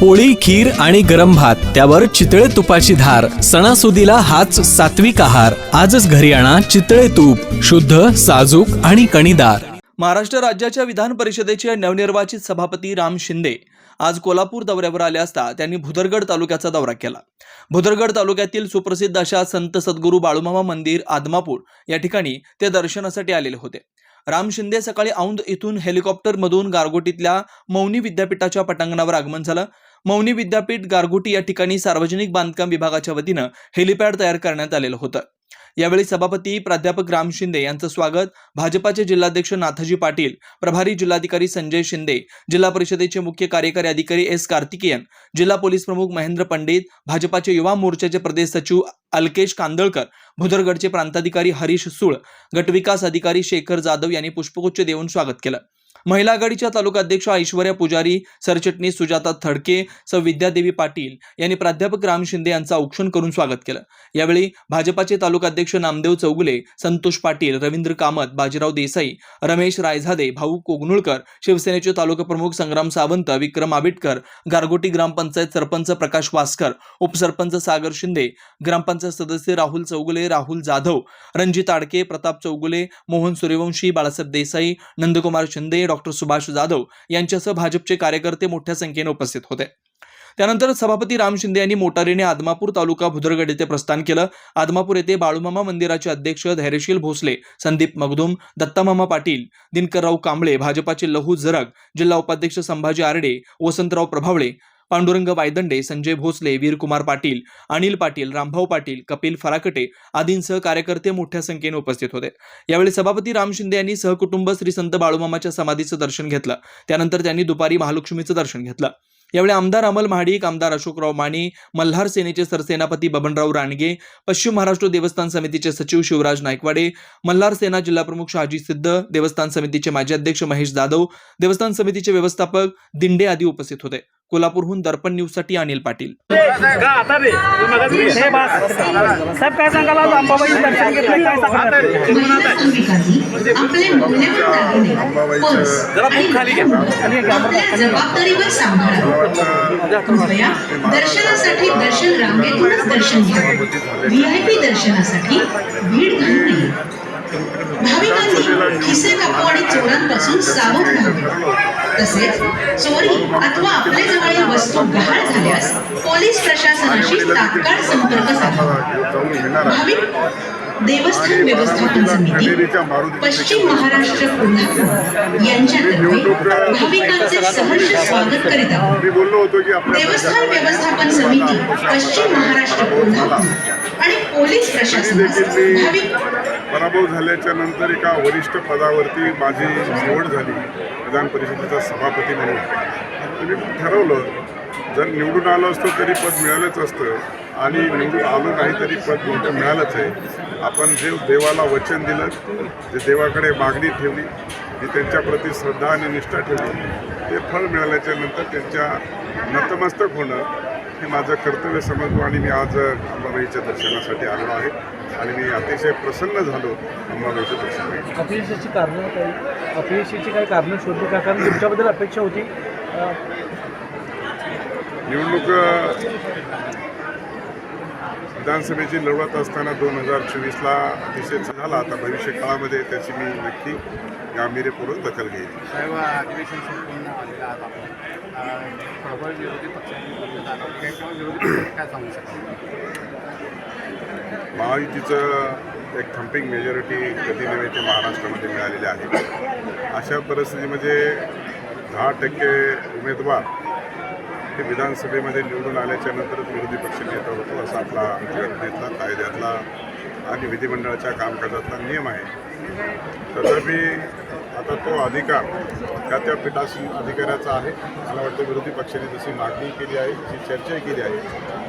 पोळी खीर आणि गरम भात त्यावर चितळे तुपाची धार सणासुदीला हाच सात्विक आहार. आजच घरी आणा चितळे तूप शुद्ध साजूक आणि कणीदार. महाराष्ट्र राज्याच्या विधान परिषदेचे नवनिर्वाचित सभापती राम शिंदे आज कोल्हापूर दौऱ्यावर आले असता त्यांनी भुदरगड तालुक्याचा दौरा केला. भुदरगड तालुक्यातील सुप्रसिद्ध अशा संत सद्गुरू बाळूमामा मंदिर आदमापूर या ठिकाणी ते दर्शनासाठी आलेले होते. राम शिंदे सकाळी औंध इथून हेलिकॉप्टरमधून गारगोटीतल्या मौनी विद्यापीठाच्या पटांगणावर आगमन झालं. मौनी विद्यापीठ गारगुटी या ठिकाणी सार्वजनिक बांधकाम विभागाच्या वतीनं हेलिपॅड तयार करण्यात आलेलं होतं. यावेळी सभापती प्राध्यापक राम शिंदे यांचं स्वागत भाजपाचे जिल्हाध्यक्ष नाथाजी पाटील प्रभारी जिल्हाधिकारी संजय शिंदे जिल्हा परिषदेचे मुख्य कार्यकारी अधिकारी एस कार्तिकेयन जिल्हा पोलीस प्रमुख महेंद्र पंडित भाजपाचे युवा मोर्चाचे प्रदेश सचिव अल्केश कांदळकर भुदरगडचे प्रांताधिकारी हरीश सुळ गटविकास अधिकारी शेखर जाधव यांनी पुष्पगुच्छ देऊन स्वागत केलं. महिला आघाडीच्या तालुका अध्यक्ष ऐश्वर्या पुजारी सरचिटणीस सुजाता थडके सौ विद्यादेवी पाटील यांनी प्राध्यापक राम शिंदे यांचं औक्षण करून स्वागत केलं. यावेळी भाजपाचे तालुका अध्यक्ष नामदेव चौगुले संतोष पाटील रवींद्र कामत बाजीराव देसाई रमेश रायझादे भाऊ कोगनुळकर शिवसेनेचे तालुका प्रमुख संग्राम सावंत विक्रम आबिटकर गारगोटी ग्रामपंचायत सरपंच प्रकाश वासकर उपसरपंच सागर शिंदे ग्रामपंचायत सदस्य राहुल चौगुले राहुल जाधव रणजित आडके प्रताप चौगुले मोहन सूर्यवंशी बाळासाहेब देसाई नंदकुमार शिंदे डॉक्टर सुभाष जाधव यांच्यासह भाजपचे कार्यकर्ते मोठ्या संख्येने उपस्थित होते. त्यानंतर सभापती राम शिंदे यांनी मोटारीने आदमापूर तालुका भुदरगड येथे प्रस्थान केलं. आदमापूर येथे बाळूमामा मंदिराचे अध्यक्ष धैर्यशील भोसले संदीप मगदुम दत्तामामा पाटील दिनकरराव कांबळे भाजपाचे लहू जरग जिल्हा उपाध्यक्ष संभाजी आरडे वसंतराव प्रभावळे पांडुरंग वायदंडे संजय भोसले वीरकुमार पाटील अनिल पाटील रामभाऊ पाटील कपिल फराकटे आदींसह कार्यकर्ते मोठ्या संख्येने उपस्थित होते. यावेळी सभापती राम शिंदे यांनी सहकुटुंब श्री संत बाळूमामाच्या समाधीचं दर्शन घेतलं. त्यानंतर त्यांनी दुपारी महालक्ष्मीचं दर्शन घेतलं. यावेळी आमदार अमल महाडिक आमदार अशोकराव माने मल्हार सेनेचे सरसेनापती बबनराव रानगे पश्चिम महाराष्ट्र देवस्थान समितीचे सचिव शिवराज नायकवाडे मल्हार सेना जिल्हाप्रमुख शहाजी सिद्ध देवस्थान समितीचे माजी अध्यक्ष महेश जाधव देवस्थान समितीचे व्यवस्थापक दिंडे आदी उपस्थित होते. कोल्हापूरहून दर्पण न्यूजसाठी अनिल पाटील हे साहेब काय सांगाल दर्शनासाठी दर्शन रांगेतूनच दर्शन घ्यावे व्हीआयपी दर्शनासाठी भीड घालू नये भाविकांनी खिसे कापू आणि चोरांपासून सावध राहावे तसेच चोरी अथवा आपल्या जवळील वस्तू गहाळ झाल्यास पोलीस प्रशासनाशी तात्काळ संपर्क साधावा भाविक देवस्थान व्यवस्थापन समिती पश्चिम महाराष्ट्र कोल्हापूर यांच्यातर्फे भाविकांचे सहर्ष स्वागत करीत आहोत. बोललो होतो देवस्थान व्यवस्थापन समिती पश्चिम महाराष्ट्र कोल्हापूर आणि पोलीस प्रशासनास भाविक पराभव झाल्याच्यानंतर एका वरिष्ठ पदावरती माझी निवड झाली. विधान परिषदेचा सभापती म्हणून. तर मी ठरवलं जर निवडून आलो असतो तरी पद मिळालंच असतं. आणि निवडून आलो नाही तरी पद मोठं मिळालंच आहे. आपण जे देवाला वचन दिलं जे देवाकडे मागणी ठेवली जी त्यांच्याप्रती श्रद्धा आणि निष्ठा ठेवली ते फळ मिळाल्याच्या नंतर त्यांच्या नतमस्तक होणं हे माझं कर्तव्य समजलो आणि मी आज अंबाबाईच्या दर्शनासाठी आलो आहे. आणि मी अतिशय प्रसन्न झालो अंबाबाईचं दर्शन. अपयशाची कारणं काही अपयशाची काही कारणं शोधली का? कारण तुमच्याबद्दल अपेक्षा होती. निवडणूक विधानसभेची लढवत असताना दोन हजार चोवीसला अतिशय झाला आता भविष्य काळामध्ये त्याची मी नक्की गांभीर्यपूर्वक दखल घेईल साहेब अधिवेशन संपूर्ण आलेलं आहे आपण. अं, प्रबळ विरोधी पक्षांनी बदलत आला त्याच्यावर विरोधी पक्ष काय सांगू शकतो? महायुतीचं एक थम्पिंग मेजॉरिटी कधी नव्हे ते महाराष्ट्रामध्ये मिळालेले आहे. अशा परिस्थितीमध्ये दहा टक्के उमेदवार ते विधानसभेमध्ये निवडून आल्याच्या नंतरच विरोधी पक्ष नेता होतो असा आपला घटनेतला कायद्यातला आणि विधिमंडळाच्या कामकाजातला नियम आहे. तथापि आता तो अधिकार त्या त्या पीठासीन अधिकाऱ्याचा आहे. मला वाटतं विरोधी पक्षाने जशी मागणी केली आहे जी चर्चा केली आहे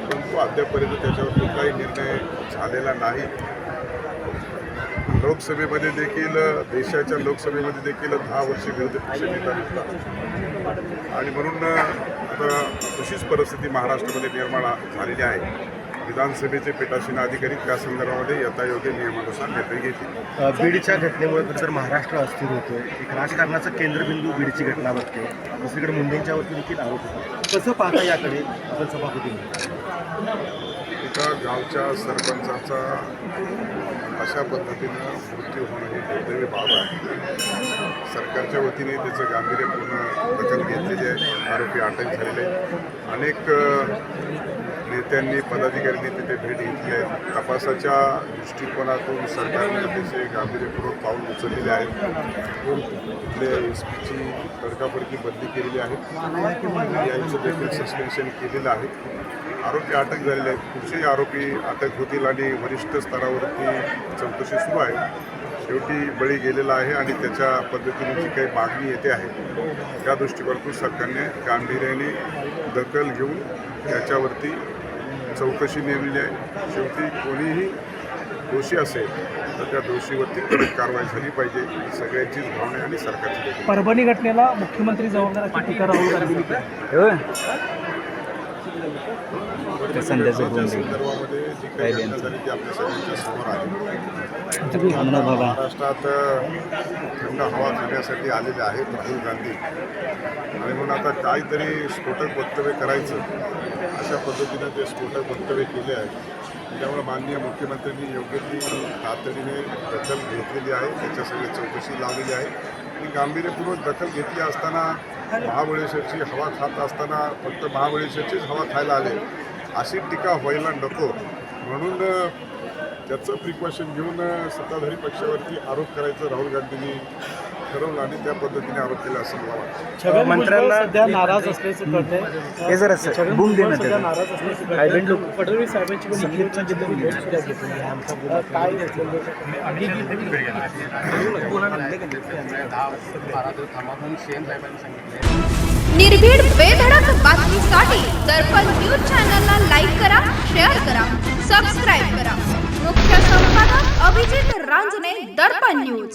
परंतु अद्यापपर्यंत त्याच्यावर कुठलाही निर्णय झालेला नाही. लोकसभेमध्ये देखील देशाच्या लोकसभेमध्ये देखील दहा वर्षे विरोधी पक्षनेता होता आणि म्हणून आता तशीच परिस्थिती महाराष्ट्रामध्ये निर्माण झालेली आहे. विधानसभेचे पीठासीन अधिकारी त्या संदर्भामध्ये यथायोग्य नियमानुसार निर्णय घेतील. बीडच्या घटनेमुळे तर महाराष्ट्र अस्थिर होतो एक राजकारणाचा केंद्रबिंदू बीडची घटना बघते दुसरीकडे मुंडेंच्यावरती देखील आरोप होतो कसं पाहता याकडे आपण सभापती एका गावच्या सरपंचाचा अशा पद्धतीनं मृत्यू होणं ही दुर्दैवी बाब आहे. सरकारच्या वतीने त्याचं गांभीर्यपूर्ण दखल घेतलेली आहे. आरोपी अटक झालेले अनेक नेत्यांनी पदाधिकाऱ्यांनी तिथे भेट घेतली आहे. तपासाच्या दृष्टिकोनातून सरकारने अतिशय गांभीर्यपूर्वक पाऊल उचललेले आहे तिथले एस पीची तडकाफडकी बदली केलेली आहे. यांचं देखील सस्पेन्शन केलेलं आहे. आरोपी अटक झालेले आहेत. पुढचे आरोपी अटक होतील आणि वरिष्ठ स्तरावरती चौकशी सुरू आहे. शेवटी बळी गेलेला आहे आणि त्याच्या पद्धतीने जी काही मागणी येते आहे त्या दृष्टिकोनातून सरकारने गांभीर्याने दखल घेऊन त्याच्यावरती चौकशी नेमलेली आहे. शेवटी कोणीही दोषी असेल तर त्या दोषीवरती कडक कारवाई झाली पाहिजे. ही सगळ्यांचीच भावना आहे आणि सरकारची. परभणी घटनेला मुख्यमंत्री जबाबदार अशी टीका राहुल गांधी त्या संदर्भामध्ये जी काही घटना झाली ती आपल्या सगळ्यांच्या समोर आहे महाराष्ट्रात थंड हवा खाण्यासाठी आलेले आहेत राहुल गांधी. आणि म्हणून आता काहीतरी स्फोटक वक्तव्य करायचं. अशा पद्धतीनं ते स्फोटक वक्तव्य केले आहे त्यामुळे माननीय मुख्यमंत्र्यांनी योग्य ती तातडीने दखल घेतलेली आहे. त्याच्या सगळी चौकशी लावलेली आहे. आणि गांभीर्यपूर्वक दखल घेतली असताना महाबळेश्वरची हवा खात असताना फक्त महाबळेश्वरचीच हवा खायला आले. अशी टीका व्हायला नको. म्हणून त्याचं प्रिकॉशन घेऊन सत्ताधारी पक्षावरती आरोप करायचं राहुल गांधींनी. ठरवलं आणि त्या पद्धतीने आरोप केला असं मला वाटतं. मंत्र्यांना सध्या नाराज असल्याचं कळतंय. हे जर छगन भुजबळ सध्या नाराज असल्याचं कळतंय. फडणवीस साहेबांची पण भेट सुद्धा आहे काय घेतलेलं साहेबांनी सांगितले निर्भीड बेधडक बातमीसाठी दर्पण न्यूज चॅनलला लाईक करा शेअर करा सबस्क्राईब करा. मुख्य संपादक अभिजित रांजणे दर्पण न्यूज.